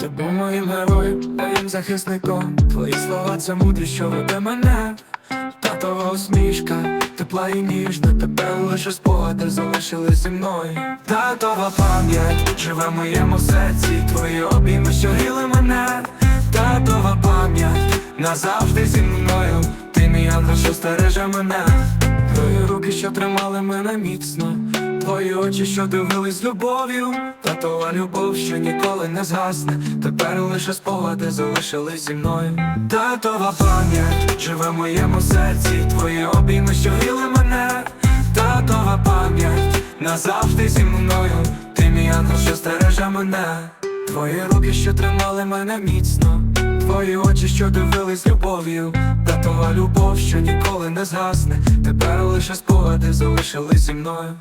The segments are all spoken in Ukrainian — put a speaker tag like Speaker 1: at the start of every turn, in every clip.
Speaker 1: Ти моїм героєм, моїм захисником. Твої слова це мудрість, що веде мене. Татова усмішка, тепла і ніжна, тепер лише спогади залишили зі мною. Татова пам'ять живе в моєму серці, твої обійми, що гріли мене. Татова пам'ять назавжди зі мною. Ти мій ангел, що стереже мене. Твої руки, що тримали мене міцно. Твої очі, що дивились любов'ю, татова любов, що ніколи не згасне. Тепер лише спогади залишились зі мною. Татова пам'ять живе в моєму серці, твої обійми, що гріли мене. Татова пам'ять назавжди зі мною. Ти мій ангел, що стереже мене. Твої руки, що тримали мене міцно. Твої очі, що дивились любов'ю, татова любов, що ніколи не згасне. Тепер лише спогади залишились зі мною.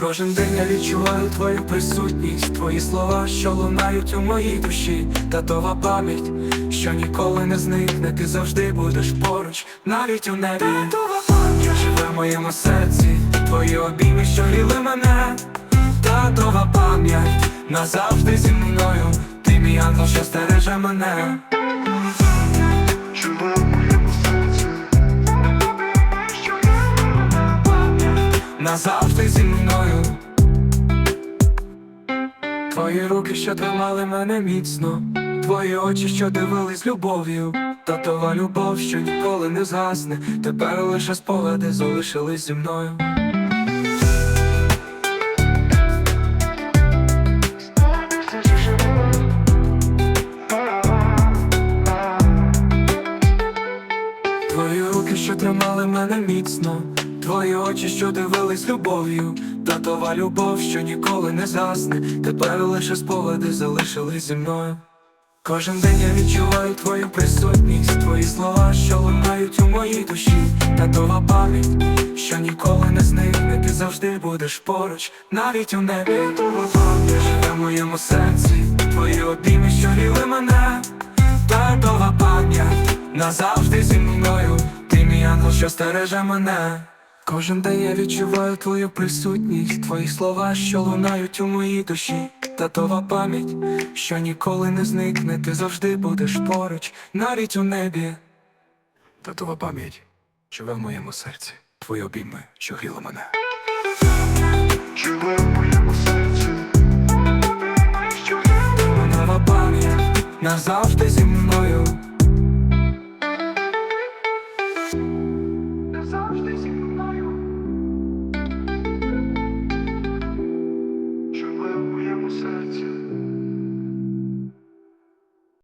Speaker 1: Кожен день я відчуваю твою присутність, твої слова, що лунають у моїй душі, татова пам'ять, що ніколи не зникне, ти завжди будеш поруч, навіть у небі. Татова пам'ять. Живе в моєму серці, твої обійми, що гріли мене, татова пам'ять. Назавжди зі мною, ти мій ангел, що стереже мене. Назавжди зі мною. Твої руки, що тримали мене міцно, твої очі, що дивились любов'ю, татова любов, що ніколи не згасне, тепер лише спогади залишились зі мною. Твої руки, що тримали мене міцно, твої очі, що дивились любов'ю, татова любов, що ніколи не згасне, тепер лише спогади залишились зі мною. Кожен день я відчуваю твою присутність, твої слова, що лунають у моїй душі, татова пам'ять, що ніколи не зникне, ти завжди будеш поруч, навіть у небі. Татова пам'ять живе в моєму серці, твої обійми, що гріли мене, татова пам'ять назавжди зі мною, ти мій ангел, що стереже мене. Кожен день я відчуваю твою присутність, твої слова, що лунають у моїй душі, татова пам'ять, що ніколи не зникне, ти завжди будеш поруч, навіть у небі. Татова пам'ять живе в моєму серці, твої обійми, що гріли мене.
Speaker 2: живе в моєму серці,
Speaker 1: Татова пам'ять назавжди зі мною.